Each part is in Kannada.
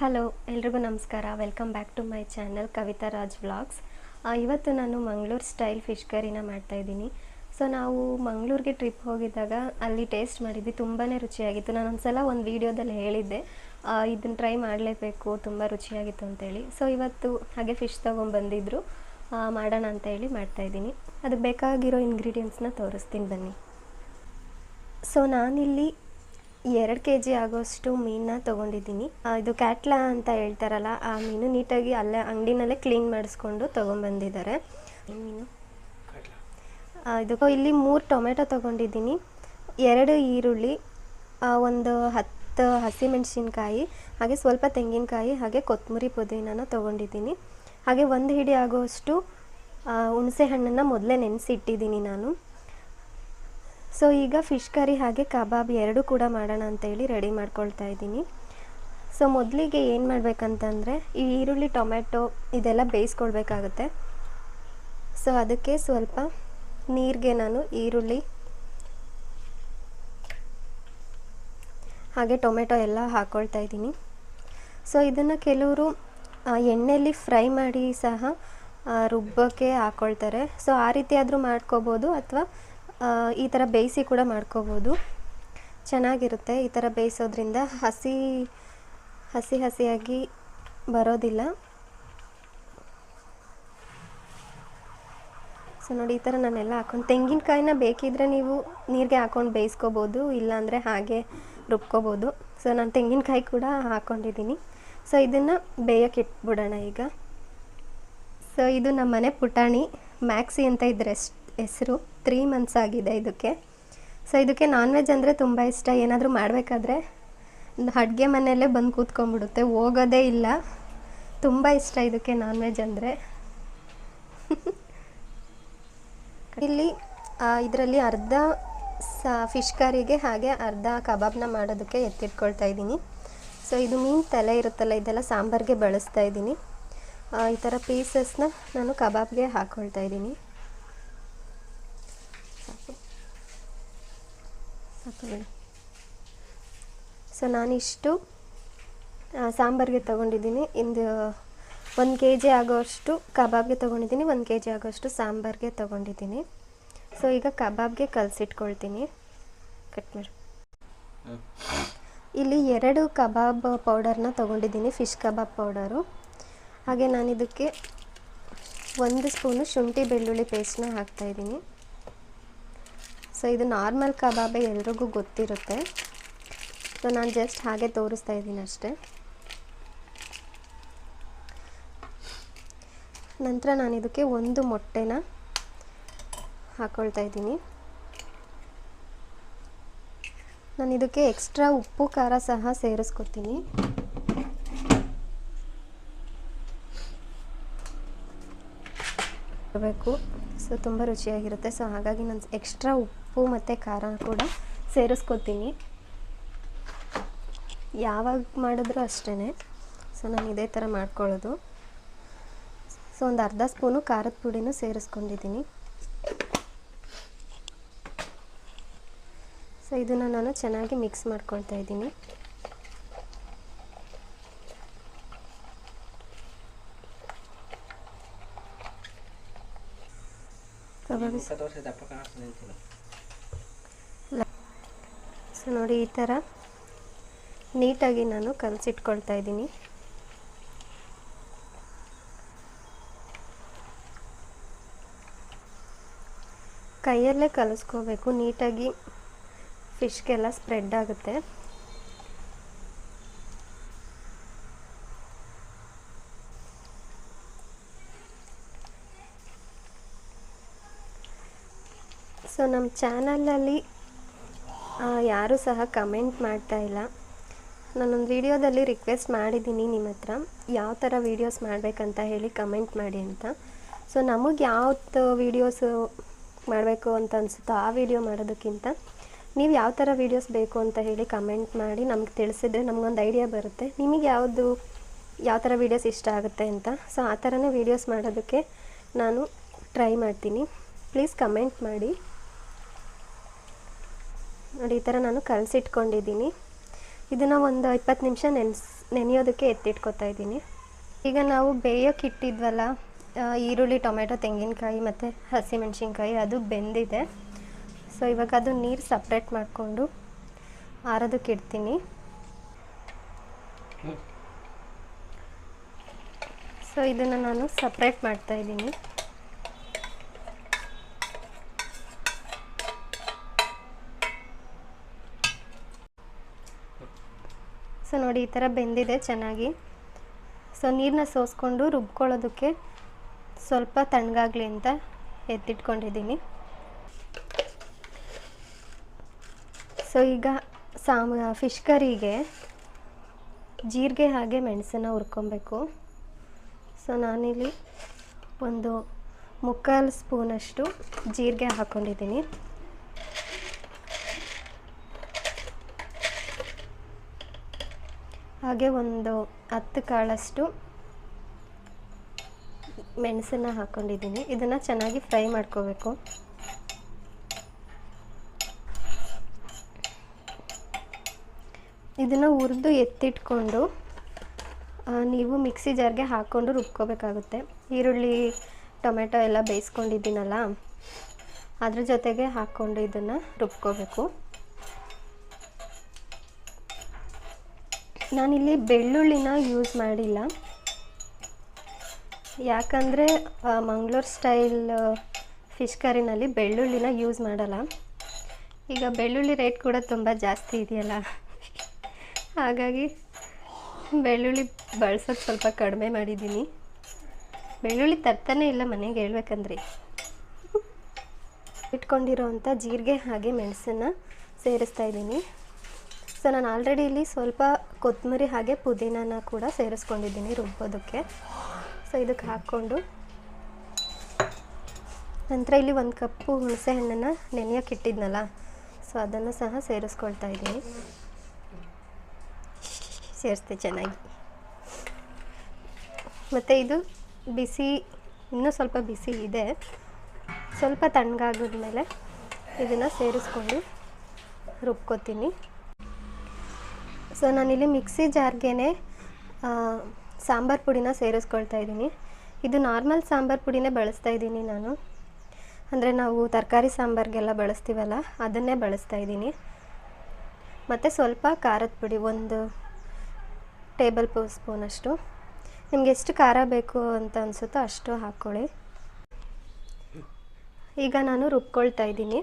ಹಲೋ, ಎಲ್ರಿಗೂ ನಮಸ್ಕಾರ. Welcome back to my channel Kavitha Raj vlogs ಇವತ್ತು ನಾನು ಮಂಗಳೂರು ಸ್ಟೈಲ್ ಫಿಶ್ ಕರಿನ ಮಾಡ್ತಾಯಿದ್ದೀನಿ ಸೊ ನಾವು ಮಂಗಳೂರಿಗೆ ಟ್ರಿಪ್ ಹೋಗಿದ್ದಾಗ ಅಲ್ಲಿ ಟೇಸ್ಟ್ ಮಾಡಿದ್ವಿ ತುಂಬಾ ರುಚಿಯಾಗಿತ್ತು. ನಾನು ಒಂದ್ಸಲ ಒಂದು ವೀಡಿಯೋದಲ್ಲಿ ಹೇಳಿದ್ದೆ. ಇದನ್ನು ಟ್ರೈ ಮಾಡಲೇಬೇಕು, ತುಂಬ ರುಚಿಯಾಗಿತ್ತು ಅಂತೇಳಿ. ಸೊ ಇವತ್ತು ಹಾಗೆ ಫಿಶ್ ತೊಗೊಂಬಂದಿದ್ರು ಮಾಡೋಣ ಅಂತ ಹೇಳಿ ಮಾಡ್ತಾಯಿದ್ದೀನಿ ಅದಕ್ಕೆ ಬೇಕಾಗಿರೋ ಇಂಗ್ರೀಡಿಯೆಂಟ್ಸ್ನ ತೋರಿಸ್ತೀನಿ ಬನ್ನಿ. ಸೊ ನಾನಿಲ್ಲಿ ಎರಡು ಕೆ ಜಿ ಆಗೋಷ್ಟು ಮೀನನ್ನ ತೊಗೊಂಡಿದ್ದೀನಿ. ಇದು ಕ್ಯಾಟ್ಲಾ ಅಂತ ಹೇಳ್ತಾರಲ್ಲ, ಆ ಮೀನು ನೀಟಾಗಿ ಅಲ್ಲೇ ಅಂಗಡಿನಲ್ಲೇ ಕ್ಲೀನ್ ಮಾಡಿಸ್ಕೊಂಡು ತೊಗೊಂಬಂದಿದ್ದಾರೆ ಮೀನು. ಇದು ಇಲ್ಲಿ ಮೂರು ಟೊಮೆಟೊ ತೊಗೊಂಡಿದ್ದೀನಿ. ಎರಡು ಈರುಳ್ಳಿ ಒಂದು ಹತ್ತು ಹಸಿಮೆಣಸಿನ್ಕಾಯಿ, ಹಾಗೆ ಸ್ವಲ್ಪ ತೆಂಗಿನಕಾಯಿ, ಹಾಗೆ ಕೊತ್ತಂಬರಿ ಪುದೀನನ ತೊಗೊಂಡಿದ್ದೀನಿ. ಹಾಗೆ ಒಂದು ಹಿಡಿ ಆಗೋಷ್ಟು ಹುಣಸೆ ಹಣ್ಣನ್ನು ಮೊದಲೇ ನೆನೆಸಿ ಇಟ್ಟಿದ್ದೀನಿ ನಾನು. ಸೊ, ಈಗ ಫಿಶ್ ಕರಿ ಹಾಗೆ ಕಬಾಬ್ ಎರಡೂ ಕೂಡ ಮಾಡೋಣ ಅಂತೇಳಿ ರೆಡಿ ಮಾಡ್ಕೊಳ್ತಾ ಇದ್ದೀನಿ. ಸೊ, ಮೊದಲಿಗೆ ಏನು ಮಾಡಬೇಕಂತಂದರೆ ಈ ಈರುಳ್ಳಿ ಟೊಮೆಟೊ ಇದೆಲ್ಲ ಬೇಯಿಸ್ಕೊಳ್ಬೇಕಾಗುತ್ತೆ. ಸೊ, ಅದಕ್ಕೆ ಸ್ವಲ್ಪ ನೀರಿಗೆ ನಾನು ಈರುಳ್ಳಿ, ಹಾಗೆ ಟೊಮೆಟೊ ಎಲ್ಲ ಹಾಕ್ಕೊಳ್ತಾ ಇದ್ದೀನಿ. ಸೊ, ಇದನ್ನು ಕೆಲವರು ಎಣ್ಣೆಯಲ್ಲಿ ಫ್ರೈ ಮಾಡಿ ಸಹ ರುಬ್ಬಕ್ಕೆ ಹಾಕ್ಕೊಳ್ತಾರೆ ಸೊ, ಆ ರೀತಿ ಆದರೂ ಮಾಡ್ಕೋಬೋದು ಅಥವಾ ಈ ಥರ ಬೇಯಿಸಿ ಕೂಡ ಮಾಡ್ಕೋಬೋದು. ಚೆನ್ನಾಗಿರುತ್ತೆ ಈ ಥರ ಬೇಯಿಸೋದ್ರಿಂದ. ಹಸಿ ಹಸಿ ಹಸಿಯಾಗಿ ಬರೋದಿಲ್ಲ. ಸೊ ನೋಡಿ ಈ ಥರ ನಾನೆಲ್ಲ ಹಾಕೊಂಡು, ತೆಂಗಿನಕಾಯಿನ ಬೇಕಿದ್ರೆ ನೀವು ನೀರಿಗೆ ಹಾಕೊಂಡು ಬೇಯಿಸ್ಕೋಬೋದು, ಇಲ್ಲಾಂದರೆ ಹಾಗೆ ರುಬ್ಕೋಬೋದು. ಸೊ ನಾನು ತೆಂಗಿನಕಾಯಿ ಕೂಡ ಹಾಕ್ಕೊಂಡಿದ್ದೀನಿ ಸೊ ಇದನ್ನು ಬೇಯಕ್ಕೆ ಇಟ್ಬಿಡೋಣ ಈಗ. ಸೊ ಇದು ನಮ್ಮ ಮನೆ ಪುಟಾಣಿ ಮ್ಯಾಕ್ಸಿ ಅಂತ ಇದ್ರ ಹೆಸರು ತ್ರೀ ಮಂತ್ಸ್ ಆಗಿದೆ ಇದಕ್ಕೆ. ಸೊ ಇದಕ್ಕೆ ನಾನ್ ವೆಜ್ ಅಂದರೆ ತುಂಬ ಇಷ್ಟ. ಏನಾದರೂ ಮಾಡಬೇಕಾದ್ರೆ ಅಡುಗೆ ಮನೆಯಲ್ಲೇ ಬಂದು ಕೂತ್ಕೊಂಡ್ಬಿಡುತ್ತೆ. ಹೋಗೋದೇ ಇಲ್ಲ. ತುಂಬ ಇಷ್ಟ ಇದಕ್ಕೆ ನಾನ್ ವೆಜ್ ಅಂದರೆ. ಇಲ್ಲಿ ಇದರಲ್ಲಿ ಅರ್ಧ ಸ ಫಿಶ್ ಕರಿಗೆ ಹಾಗೆ ಅರ್ಧ ಕಬಾಬ್ನ ಮಾಡೋದಕ್ಕೆ ಎತ್ತಿಟ್ಕೊಳ್ತಾ ಇದ್ದೀನಿ. ಸೊ ಇದು ಮೀನು ತಲೆ ಇರುತ್ತಲ್ಲ, ಇದೆಲ್ಲ ಸಾಂಬಾರಿಗೆ ಬಳಸ್ತಾ ಇದ್ದೀನಿ. ಈ ಥರ ಪೀಸಸ್ನ ನಾನು ಕಬಾಬ್ಗೆ ಹಾಕ್ಕೊಳ್ತಾ ಇದ್ದೀನಿ. ಬಿಡು. ಸೊ ನಾನಿಷ್ಟು ಸಾಂಬಾರಿಗೆ ತೊಗೊಂಡಿದ್ದೀನಿ. ಇಂದು ಒಂದು ಕೆ ಜಿ ಆಗೋಷ್ಟು ಕಬಾಬ್ಗೆ ತೊಗೊಂಡಿದ್ದೀನಿ, ಒಂದು ಕೆ ಜಿ ಆಗೋಷ್ಟು ಸಾಂಬಾರಿಗೆ ತೊಗೊಂಡಿದ್ದೀನಿ. ಸೊ ಈಗ ಕಬಾಬ್ಗೆ ಕಲಸಿಟ್ಕೊಳ್ತೀನಿ. ಕಟ್ ಮಾಡಿ. ಇಲ್ಲಿ ಎರಡು ಕಬಾಬ್ ಪೌಡರ್ನ ತೊಗೊಂಡಿದ್ದೀನಿ, ಫಿಶ್ ಕಬಾಬ್ ಪೌಡರು. ಹಾಗೆ ನಾನು ಇದಕ್ಕೆ ಒಂದು ಸ್ಪೂನು ಶುಂಠಿ ಬೆಳ್ಳುಳ್ಳಿ ಪೇಸ್ಟ್ನ ಹಾಕ್ತಾಯಿದ್ದೀನಿ ಸೊ ಇದು ನಾರ್ಮಲ್ ಕಬಾಬೇ ಎಲ್ರಿಗೂ ಗೊತ್ತಿರುತ್ತೆ. ಸೊ ನಾನು ಜಸ್ಟ್ ಹಾಗೆ ತೋರಿಸ್ತಾ ಇದ್ದೀನಿ ಅಷ್ಟೇ. ನಂತರ ನಾನು ಇದಕ್ಕೆ ಒಂದು ಮೊಟ್ಟೆನ ಹಾಕ್ಕೊಳ್ತಾ ಇದ್ದೀನಿ. ನಾನು ಇದಕ್ಕೆ ಎಕ್ಸ್ಟ್ರಾ ಉಪ್ಪು, ಖಾರ ಸಹ ಸೇರಿಸ್ಕೊತೀನಿ. ಇರಬೇಕು ಸೊ ತುಂಬ ರುಚಿಯಾಗಿರುತ್ತೆ. ಸೊ ಹಾಗಾಗಿ ನಾನು ಎಕ್ಸ್ಟ್ರಾ ಉಪ್ಪು ಮತ್ತು ಖಾರ ಕೂಡ ಸೇರಿಸ್ಕೊತೀನಿ. ಯಾವಾಗ ಮಾಡಿದ್ರೂ ಅಷ್ಟೇ ಸೊ, ನಾನು ಇದೇ ಥರ ಮಾಡ್ಕೊಳ್ಳೋದು. ಸೊ, ಒಂದು ಅರ್ಧ ಸ್ಪೂನು ಖಾರದ ಪುಡಿನೂ ಸೇರಿಸ್ಕೊಂಡಿದ್ದೀನಿ. ಸೊ, ಇದನ್ನು ನಾನು ಚೆನ್ನಾಗಿ ಮಿಕ್ಸ್ ಮಾಡ್ಕೊಳ್ತಾ ಇದ್ದೀನಿ. ಸೊ ನೋಡಿ, ಈ ಥರ ನೀಟಾಗಿ ನಾನು ಕಲಸಿಟ್ಕೊಳ್ತಾ ಇದ್ದೀನಿ. ಕೈಯಲ್ಲೇ ಕಲಿಸ್ಕೋಬೇಕು, ನೀಟಾಗಿ ಫಿಶ್ಗೆಲ್ಲ ಸ್ಪ್ರೆಡ್ ಆಗುತ್ತೆ. ಸೊ, ನಮ್ಮ ಚಾನಲಲ್ಲಿ ಯಾರೂ ಸಹ ಕಮೆಂಟ್ ಮಾಡ್ತಾ ಇಲ್ಲ. ನಾನೊಂದು ವಿಡಿಯೋದಲ್ಲಿ ರಿಕ್ವೆಸ್ಟ್ ಮಾಡಿದ್ದೀನಿ ನಿಮ್ಮ ಹತ್ರ. ಯಾವ ಥರ ವೀಡಿಯೋಸ್ ಮಾಡಬೇಕಂತ ಹೇಳಿ ಕಮೆಂಟ್ ಮಾಡಿ ಅಂತ. ಸೊ, ನಮಗೆ ಯಾವ್ದು ವೀಡಿಯೋಸು ಮಾಡಬೇಕು ಅಂತ ಅನಿಸುತ್ತೋ ಆ ವಿಡಿಯೋ ಮಾಡೋದಕ್ಕಿಂತ ನೀವು ಯಾವ ಥರ ವೀಡಿಯೋಸ್ ಬೇಕು ಅಂತ ಹೇಳಿ ಕಮೆಂಟ್ ಮಾಡಿ ನಮ್ಗೆ ತಿಳಿಸಿದ್ರೆ ನಮಗೊಂದು ಐಡಿಯಾ ಬರುತ್ತೆ. ನಿಮಗೆ ಯಾವುದು, ಯಾವ ಥರ ವೀಡಿಯೋಸ್ ಇಷ್ಟ ಆಗುತ್ತೆ ಅಂತ. ಸೊ, ಆ ಥರನೇ ವೀಡಿಯೋಸ್ ಮಾಡೋದಕ್ಕೆ ನಾನು ಟ್ರೈ ಮಾಡ್ತೀನಿ. ಪ್ಲೀಸ್ ಕಮೆಂಟ್ ಮಾಡಿ. ನೋಡಿ, ಈ ಥರ ನಾನು ಕಲಸಿಟ್ಕೊಂಡಿದ್ದೀನಿ. ಇದನ್ನು ಒಂದು ಇಪ್ಪತ್ತು ನಿಮಿಷ ನೆನೆಸ್, ನೆನೆಯೋದಕ್ಕೆ ಎತ್ತಿಟ್ಕೊತಾ ಇದ್ದೀನಿ. ಈಗ ನಾವು ಬೇಯೋಕೆ ಇಟ್ಟಿದ್ವಲ್ಲ ಈರುಳ್ಳಿ, ಟೊಮೆಟೊ, ತೆಂಗಿನಕಾಯಿ ಮತ್ತು ಹಸಿಮೆಣ್ಸಿನ್ಕಾಯಿ, ಅದು ಬೆಂದಿದೆ. ಸೊ ಇವಾಗ ಅದು ನೀರು ಸಪ್ರೇಟ್ ಮಾಡಿಕೊಂಡು ಆರೋದಕ್ಕೆ ಇಡ್ತೀನಿ. ಸೊ ಇದನ್ನು ನಾನು ಸಪ್ರೇಟ್ ಮಾಡ್ತಾ ಸೊ ನೋಡಿ, ಈ ಥರ ಬೆಂದಿದೆ ಚೆನ್ನಾಗಿ. ಸೊ ನೀರನ್ನ ಸೋಸ್ಕೊಂಡು ರುಬ್ಕೊಳ್ಳೋದಕ್ಕೆ ಸ್ವಲ್ಪ ತಣ್ಣಗಾಗಲಿ ಅಂತ ಎತ್ತಿಟ್ಕೊಂಡಿದ್ದೀನಿ. ಸೊ ಈಗ ಸಾಮ ಫಿಶ್ ಕರಿಗೆ ಜೀರಿಗೆ ಹಾಗೆ ಮೆಣಸನ್ನು ಹುರ್ಕೊಬೇಕು. ಸೊ ನಾನಿಲ್ಲಿ ಒಂದು ಮುಕ್ಕಾಲು ಸ್ಪೂನಷ್ಟು ಜೀರಿಗೆ ಹಾಕ್ಕೊಂಡಿದ್ದೀನಿ ಹಾಗೆ ಒಂದು ಹತ್ತು ಕಾಳಷ್ಟು ಮೆಣಸನ್ನು ಹಾಕೊಂಡಿದ್ದೀನಿ. ಇದನ್ನು ಚೆನ್ನಾಗಿ ಫ್ರೈ ಮಾಡ್ಕೋಬೇಕು. ಇದನ್ನು ಹುರಿದು ಎತ್ತಿಟ್ಕೊಂಡು ನೀವು ಮಿಕ್ಸಿ ಜಾರ್ಗೆ ಹಾಕ್ಕೊಂಡು ರುಬ್ಕೋಬೇಕಾಗುತ್ತೆ. ಈರುಳ್ಳಿ, ಟೊಮೆಟೊ ಎಲ್ಲ ಬೇಯಿಸ್ಕೊಂಡಿದ್ದೀನಲ್ಲ, ಅದ್ರ ಜೊತೆಗೆ ಹಾಕ್ಕೊಂಡು ಇದನ್ನು ರುಬ್ಕೋಬೇಕು. ನಾನಿಲ್ಲಿ ಬೆಳ್ಳುಳ್ಳಿನ ಯೂಸ್ ಮಾಡಿಲ್ಲ. ಯಾಕಂದರೆ ಮಂಗ್ಳೂರು ಸ್ಟೈಲ್ ಫಿಶ್ ಕರಿನಲ್ಲಿ ಬೆಳ್ಳುಳ್ಳಿನ ಯೂಸ್ ಮಾಡಲ್ಲ. ಈಗ ಬೆಳ್ಳುಳ್ಳಿ ರೇಟ್ ಕೂಡ ತುಂಬ ಜಾಸ್ತಿ ಇದೆಯಲ್ಲ. ಹಾಗಾಗಿ ಬೆಳ್ಳುಳ್ಳಿ ಬಳಸೋದು ಸ್ವಲ್ಪ ಕಡಿಮೆ ಮಾಡಿದ್ದೀನಿ. ಬೆಳ್ಳುಳ್ಳಿ ತರ್ತಾನೆ ಇಲ್ಲ ಮನೆಗೆ ಹೇಳ್ಬೇಕಂದ್ರೆ. ಇಟ್ಕೊಂಡಿರೋವಂಥ ಜೀರಿಗೆ ಹಾಗೆ ಮೆಣಸನ್ನು ಸೇರಿಸ್ತಾ ಇದ್ದೀನಿ. ಸೊ ನಾನು ಆಲ್ರೆಡಿ ಇಲ್ಲಿ ಸ್ವಲ್ಪ ಕೊತ್ತಂಬರಿ ಹಾಗೆ ಪುದೀನಾನ ಕೂಡ ಸೇರಿಸ್ಕೊಂಡಿದ್ದೀನಿ ರುಬ್ಬೋದಕ್ಕೆ. ಸೊ ಇದಕ್ಕೆ ಹಾಕ್ಕೊಂಡು ನಂತರ ಇಲ್ಲಿ ಒಂದು ಕಪ್ಪು ಹುಣಸೆ ಹಣ್ಣನ್ನು ನೆನೆಯೋಕೆ ಇಟ್ಟಿದ್ನಲ್ಲ ಸೊ ಅದನ್ನು ಸಹ ಸೇರಿಸ್ಕೊಳ್ತಾ ಇದ್ದೀನಿ. ಸೇರಿಸ್ತೆ ಚೆನ್ನಾಗಿ. ಮತ್ತು ಇದು ಬಿಸಿ, ಇನ್ನೂ ಸ್ವಲ್ಪ ಬಿಸಿ ಇದೆ. ಸ್ವಲ್ಪ ತಣ್ಣಗಾಗಿದ್ಮೇಲೆ ಇದನ್ನು ಸೇರಿಸ್ಕೊಂಡು ರುಬ್ಕೋತೀನಿ. ಸೊ ನಾನಿಲ್ಲಿ ಮಿಕ್ಸಿ ಜಾರ್ಗೆ ಸಾಂಬಾರು ಪುಡಿನ ಸೇರಿಸ್ಕೊಳ್ತಾ ಇದ್ದೀನಿ. ಇದು ನಾರ್ಮಲ್ ಸಾಂಬಾರು ಪುಡಿನೇ ಬಳಸ್ತಾ ಇದ್ದೀನಿ ನಾನು. ಅಂದರೆ ನಾವು ತರಕಾರಿ ಸಾಂಬಾರಿಗೆಲ್ಲ ಬಳಸ್ತೀವಲ್ಲ, ಅದನ್ನೇ ಬಳಸ್ತಾ ಇದ್ದೀನಿ. ಮತ್ತು ಸ್ವಲ್ಪ ಖಾರದ ಪುಡಿ, ಒಂದು ಟೇಬಲ್ ಸ್ಪೂನ್ ಅಷ್ಟು. ನಿಮ್ಗೆ ಎಷ್ಟು ಖಾರ ಬೇಕು ಅಂತ ಅನಿಸುತ್ತೋ ಅಷ್ಟು ಹಾಕ್ಕೊಳ್ಳಿ. ಈಗ ನಾನು ರುಬ್ಕೊಳ್ತಾ ಇದ್ದೀನಿ.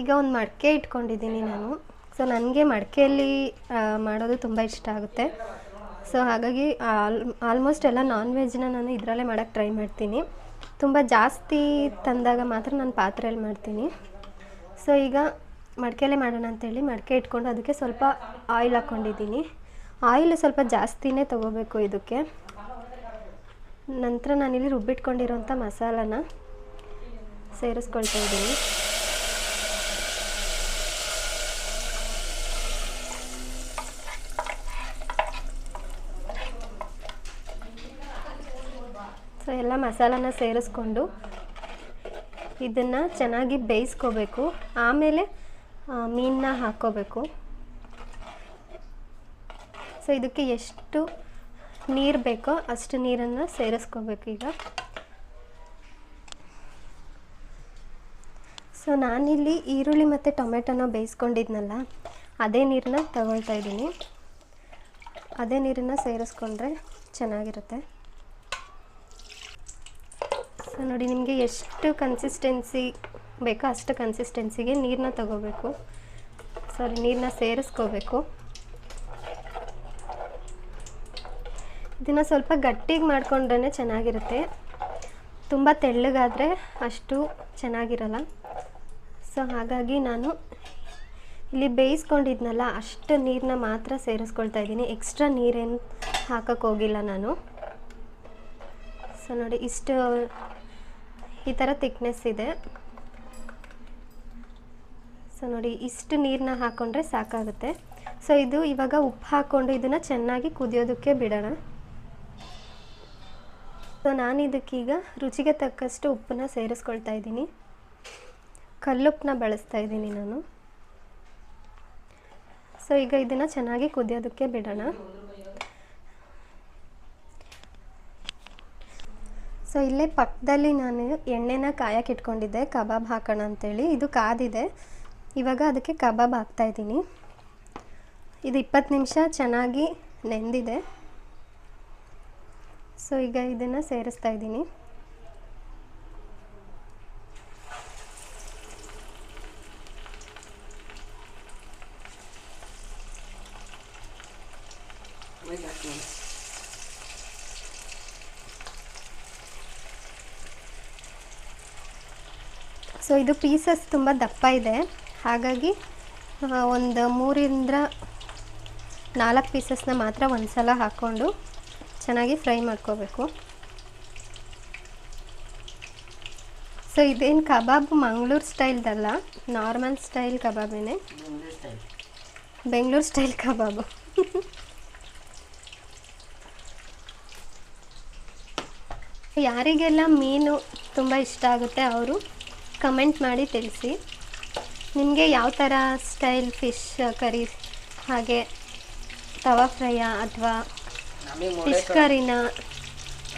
ಈಗ ಒಂದು ಮಡಕೆ ಇಟ್ಕೊಂಡಿದ್ದೀನಿ ನಾನು. ಸೊ ನನಗೆ ಮಡಕೆಯಲ್ಲಿ ಮಾಡೋದು ತುಂಬ ಇಷ್ಟ ಆಗುತ್ತೆ. ಸೊ ಹಾಗಾಗಿ ಆಲ್, ಆಲ್ಮೋಸ್ಟ್ ಎಲ್ಲ ನಾನ್ ವೆಜ್ನ ನಾನು ಇದರಲ್ಲೇ ಮಾಡೋಕ್ಕೆ ಟ್ರೈ ಮಾಡ್ತೀನಿ. ತುಂಬ ಜಾಸ್ತಿ ತಂದಾಗ ಮಾತ್ರ ನಾನು ಪಾತ್ರೆಯಲ್ಲಿ ಮಾಡ್ತೀನಿ. ಸೊ ಈಗ ಮಡಕೆಯಲ್ಲೇ ಮಾಡೋಣ ಅಂತೇಳಿ ಮಡಿಕೆ ಇಟ್ಕೊಂಡು ಅದಕ್ಕೆ ಸ್ವಲ್ಪ ಆಯಿಲ್ ಹಾಕ್ಕೊಂಡಿದ್ದೀನಿ ಆಯಿಲ್ ಸ್ವಲ್ಪ ಜಾಸ್ತಿನೇ ತೊಗೋಬೇಕು ಇದಕ್ಕೆ. ನಂತರ ನಾನಿಲ್ಲಿ ರುಬ್ಬಿಟ್ಕೊಂಡಿರೋಂಥ ಮಸಾಲನ ಸೇರಿಸ್ಕೊಳ್ತಾ ಇದ್ದೀನಿ ಸೊ ಎಲ್ಲ ಮಸಾಲಾನ ಸೇರಿಸ್ಕೊಂಡು ಇದನ್ನು ಚೆನ್ನಾಗಿ ಬೇಯಿಸ್ಕೋಬೇಕು. ಆಮೇಲೆ ಮೀನನ್ನ ಹಾಕ್ಕೋಬೇಕು. ಸೊ ಇದಕ್ಕೆ ಎಷ್ಟು ನೀರು ಬೇಕೋ ಅಷ್ಟು ನೀರನ್ನು ಸೇರಿಸ್ಕೋಬೇಕು ಈಗ. ಸೊ ನಾನಿಲ್ಲಿ ಈರುಳ್ಳಿ ಮತ್ತು ಟೊಮೆಟೊನ ಬೇಯಿಸ್ಕೊಂಡಿದ್ನಲ್ಲ, ಅದೇ ನೀರನ್ನ ತಗೊಳ್ತಾ ಇದ್ದೀನಿ. ಅದೇ ನೀರನ್ನು ಸೇರಿಸ್ಕೊಂಡ್ರೆ ಚೆನ್ನಾಗಿರುತ್ತೆ. ಸೊ ನೋಡಿ, ನಿಮಗೆ ಎಷ್ಟು ಕನ್ಸಿಸ್ಟೆನ್ಸಿ ಬೇಕೋ ಅಷ್ಟು ಕನ್ಸಿಸ್ಟೆನ್ಸಿಗೆ ನೀರನ್ನ ತಗೋಬೇಕು. ಸಾರಿ ನೀರನ್ನ ಸೇರಿಸ್ಕೋಬೇಕು. ಇದನ್ನು ಸ್ವಲ್ಪ ಗಟ್ಟಿಗೆ ಮಾಡಿಕೊಂಡ್ರೇ ಚೆನ್ನಾಗಿರುತ್ತೆ. ತುಂಬ ತೆಳ್ಳಗಾದರೆ ಅಷ್ಟು ಚೆನ್ನಾಗಿರಲ್ಲ. ಸೊ ಹಾಗಾಗಿ ನಾನು ಇಲ್ಲಿ ಬೇಯಿಸ್ಕೊಂಡಿದ್ನಲ್ಲ, ಅಷ್ಟು ನೀರನ್ನ ಮಾತ್ರ ಸೇರಿಸ್ಕೊಳ್ತಾ ಇದ್ದೀನಿ. ಎಕ್ಸ್ಟ್ರಾ ನೀರೇನು ಹಾಕೋಕ್ಕೋಗಿಲ್ಲ ನಾನು. ಸೊ ನೋಡಿ, ಇಷ್ಟು ಈ ಥರ ತಿಕ್ನೆಸ್ ಇದೆ. ಸೊ ನೋಡಿ, ಇಷ್ಟು ನೀರನ್ನ ಹಾಕ್ಕೊಂಡ್ರೆ ಸಾಕಾಗುತ್ತೆ. ಸೊ ಇದು ಇವಾಗ ಉಪ್ಪು ಹಾಕ್ಕೊಂಡು ಇದನ್ನು ಚೆನ್ನಾಗಿ ಕುದಿಯೋದಕ್ಕೆ ಬಿಡೋಣ. ಸೊ ನಾನು ಇದಕ್ಕೀಗ ರುಚಿಗೆ ತಕ್ಕಷ್ಟು ಉಪ್ಪನ್ನ ಸೇರಿಸ್ಕೊಳ್ತಾ ಇದ್ದೀನಿ. ಕಲ್ಲುಪ್ಪನ್ನ ಬಳಸ್ತಾ ಇದ್ದೀನಿ ನಾನು. ಸೊ ಈಗ ಇದನ್ನು ಚೆನ್ನಾಗಿ ಕುದಿಯೋದಕ್ಕೆ ಬಿಡೋಣ. ಸೊ ಇಲ್ಲೇ ಪಕ್ಕದಲ್ಲಿ ನಾನು ಎಣ್ಣೆನ ಕಾಯಕ್ಕೆ ಇಟ್ಕೊಂಡಿದ್ದೆ, ಕಬಾಬ್ ಹಾಕೋಣ ಅಂತೇಳಿ. ಇದು ಕಾದಿದೆ. ಇವಾಗ ಅದಕ್ಕೆ ಕಬಾಬ್ ಹಾಕ್ತಾಯಿದ್ದೀನಿ ಇದು ಇಪ್ಪತ್ತು ನಿಮಿಷ ಚೆನ್ನಾಗಿ ನೆಂದಿದೆ. ಸೊ ಈಗ ಇದನ್ನು ಸೇರಿಸ್ತಾ ಇದ್ದೀನಿ. ಸೊ ಇದು ಪೀಸಸ್ ತುಂಬ ದಪ್ಪ ಇದೆ. ಹಾಗಾಗಿ ಒಂದು ಮೂರಿಂದ ನಾಲ್ಕು ಪೀಸಸ್ನ ಮಾತ್ರ ಒಂದು ಸಲ ಹಾಕ್ಕೊಂಡು ಚೆನ್ನಾಗಿ ಫ್ರೈ ಮಾಡ್ಕೋಬೇಕು. ಸೊ ಇದೇನು ಕಬಾಬ್ ಮಂಗಳೂರು ಸ್ಟೈಲ್ದಲ್ಲ? Normal style ಕಬಾಬೇನೆ? Bengaluru style kebab. ಯಾರಿಗೆಲ್ಲ ಮೀನು ತುಂಬ ಇಷ್ಟ ಆಗುತ್ತೆ, ಅವರು ಕಮೆಂಟ್ ಮಾಡಿ ತಿಳಿಸಿ. ನಿಮಗೆ ಯಾವ ಥರ ಸ್ಟೈಲ್ ಫಿಶ್ ಕರಿ ಹಾಗೆ ತವಾ ಫ್ರೈಯ ಅಥವಾ ಫಿಶ್ ಕರಿನ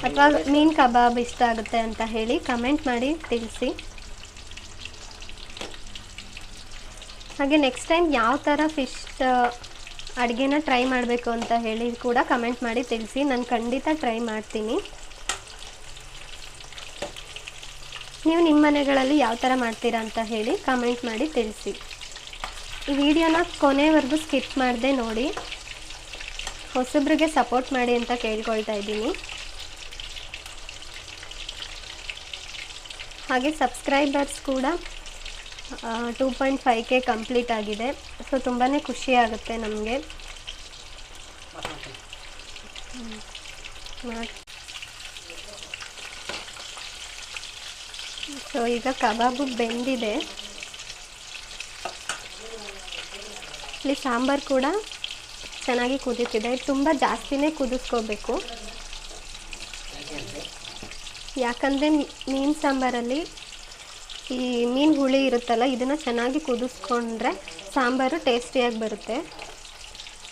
ಅಥವಾ ಮೀನು ಕಬಾಬ್ ಇಷ್ಟ ಆಗುತ್ತೆ ಅಂತ ಹೇಳಿ ಕಮೆಂಟ್ ಮಾಡಿ ತಿಳಿಸಿ. ಹಾಗೆ ನೆಕ್ಸ್ಟ್ ಟೈಮ್ ಯಾವ ಥರ ಫಿಶ್ ಅಡುಗೆನ ಟ್ರೈ ಮಾಡಬೇಕು ಅಂತ ಹೇಳಿ ಕೂಡ ಕಮೆಂಟ್ ಮಾಡಿ ತಿಳಿಸಿ. ನಾನು ಖಂಡಿತ ಟ್ರೈ ಮಾಡ್ತೀನಿ. ನೀವು ನಿಮ್ಮ ಮನೆಗಳಲ್ಲಿ ಯಾವ ಥರ ಮಾಡ್ತೀರಾ ಅಂತ ಹೇಳಿ ಕಮೆಂಟ್ ಮಾಡಿ ತಿಳಿಸಿ. ಈ ವಿಡಿಯೋನ ಕೊನೆವರೆಗೂ ಸ್ಕಿಪ್ ಮಾಡದೆ ನೋಡಿ. ಹೊಸಬ್ರಿಗೆ ಸಪೋರ್ಟ್ ಮಾಡಿ ಅಂತ ಕೇಳ್ಕೊಳ್ತಾ ಇದ್ದೀನಿ. ಹಾಗೆ ಸಬ್ಸ್ಕ್ರೈಬರ್ಸ್ ಕೂಡ two point five K complete ಆಗಿದೆ. ಸೊ ತುಂಬಾ ಖುಷಿ ಆಗುತ್ತೆ ನಮಗೆ. ಸೊ, ಈಗ ಕಬಾಬು ಬೆಂದಿದೆ. ಇಲ್ಲಿ ಸಾಂಬಾರು ಕೂಡ ಚೆನ್ನಾಗಿ ಕುದೀತಿದೆ. ತುಂಬ ಜಾಸ್ತಿನೇ ಕುದಿಸ್ಕೋಬೇಕು. ಯಾಕಂದರೆ ಮೀನು ಸಾಂಬಾರಲ್ಲಿ ಈ ಮೀನು ಹುಳಿ ಇರುತ್ತಲ್ಲ, ಇದನ್ನು ಚೆನ್ನಾಗಿ ಕುದಿಸ್ಕೊಂಡ್ರೆ ಸಾಂಬಾರು ಟೇಸ್ಟಿಯಾಗಿ ಬರುತ್ತೆ.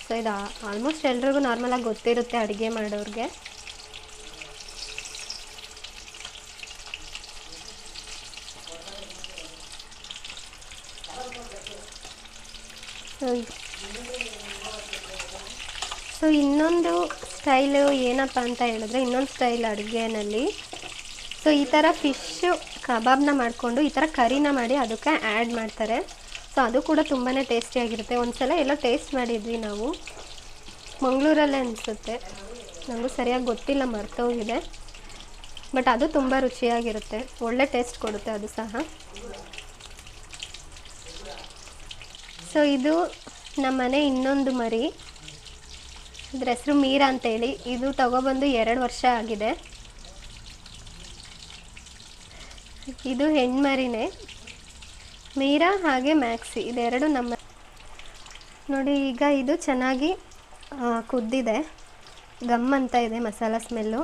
ಸೊ, ಇದು ಆಲ್ಮೋಸ್ಟ್ ಎಲ್ರಿಗೂ ನಾರ್ಮಲಾಗಿ ಗೊತ್ತಿರುತ್ತೆ ಅಡುಗೆ ಮಾಡೋರಿಗೆ. ಸೊ ಇನ್ನೊಂದು ಸ್ಟೈಲು ಏನಪ್ಪ ಅಂತ ಹೇಳಿದ್ರೆ, ಇನ್ನೊಂದು ಸ್ಟೈಲ್ ಅಡುಗೆನಲ್ಲಿ. ಸೊ ಈ ಥರ ಫಿಶ್ಶು ಕಬಾಬ್ನ ಮಾಡಿಕೊಂಡು, ಈ ಥರ ಕರಿನ ಮಾಡಿ ಅದಕ್ಕೆ ಆ್ಯಡ್ ಮಾಡ್ತಾರೆ. ಸೊ ಅದು ಕೂಡ ತುಂಬಾ ಟೇಸ್ಟಿಯಾಗಿರುತ್ತೆ ಒಂದು ಸಲ ಎಲ್ಲ ಟೇಸ್ಟ್ ಮಾಡಿದ್ವಿ ನಾವು. ಮಂಗಳೂರಲ್ಲೇ ಅನಿಸುತ್ತೆ. ನನಗೂ ಸರಿಯಾಗಿ ಗೊತ್ತಿಲ್ಲ, ಮರ್ತೋಗಿದೆ. ಬಟ್ ಅದು ತುಂಬ ರುಚಿಯಾಗಿರುತ್ತೆ. ಒಳ್ಳೆ ಟೇಸ್ಟ್ ಕೊಡುತ್ತೆ ಅದು ಸಹ. ಸೊ ಇದು ನಮ್ಮನೆ ಇನ್ನೊಂದು ಮರಿ. ಅದ್ರ ಹೆಸರು ಮೀರಾ ಅಂತೇಳಿ ಇದು ತಗೊಬಂದು ಎರಡು ವರ್ಷ ಆಗಿದೆ. ಇದು ಹೆಣ್ಮರಿನೇ. ಮೀರಾ ಹಾಗೆ ಮ್ಯಾಕ್ಸಿ. ಇದೆರಡು ನಮ್ಮ ನೋಡಿ, ಈಗ ಇದು ಚೆನ್ನಾಗಿ ಕುದ್ದಿದೆ. ಗಮ್ ಅಂತ ಇದೆ ಮಸಾಲ ಸ್ಮೆಲ್ಲು.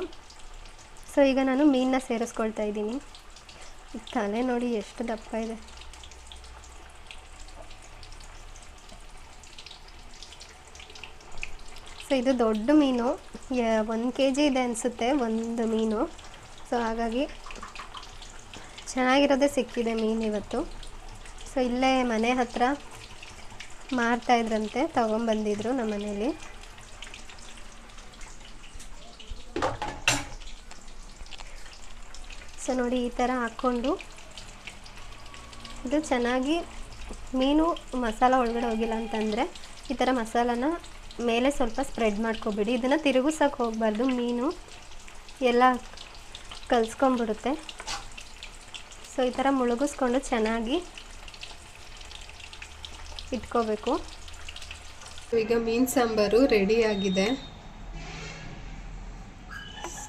ಸೊ ಈಗ ನಾನು ಮೀನನ್ನ ಸೇರಿಸ್ಕೊಳ್ತಾ ಇದ್ದೀನಿ. ತಲೆ ನೋಡಿ ಎಷ್ಟು ದಪ್ಪ ಇದೆ. ಸೊ ಇದು ದೊಡ್ಡ ಮೀನು. ಒಂದು ಕೆ ಜಿ ಇದೆ ಅನಿಸುತ್ತೆ, ಒಂದು ಮೀನು. ಸೊ, ಹಾಗಾಗಿ ಚೆನ್ನಾಗಿರೋದೇ ಸಿಕ್ಕಿದೆ ಮೀನು ಇವತ್ತು. ಸೊ, ಇಲ್ಲೇ ಮನೆ ಹತ್ರ ಮಾರ್ತಾಯಿದ್ರಂತೆ ತೊಗೊಂಬಂದಿದ್ರು ನಮ್ಮ ಮನೇಲಿ. ಸೊ, ನೋಡಿ, ಈ ಥರ ಹಾಕ್ಕೊಂಡು ಇದು ಚೆನ್ನಾಗಿ ಮೀನು ಮಸಾಲ ಒಳಗಡೆ ಹೋಗಿಲ್ಲ ಅಂತಂದರೆ ಈ ಥರ ಮಸಾಲಾನ ಮೇಲೆ ಸ್ವಲ್ಪ ಸ್ಪ್ರೆಡ್ ಮಾಡ್ಕೊಬಿಡಿ. ಇದನ್ನು ತಿರುಗಿಸೋಕೆ ಹೋಗಬಾರ್ದು. ಮೀನು ಎಲ್ಲ ಕಲ್ಸ್ಕೊಂಬಿಡುತ್ತೆ ಸೊ ಈ ಥರ ಮುಳುಗಿಸ್ಕೊಂಡು ಚೆನ್ನಾಗಿ ಇಟ್ಕೋಬೇಕು. ಈಗ ಮೀನು ಸಾಂಬಾರು ರೆಡಿ ಆಗಿದೆ.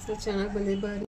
ಸೊ ಚೆನ್ನಾಗಿ ಬಂದಿದೆ. ಬಾರಿ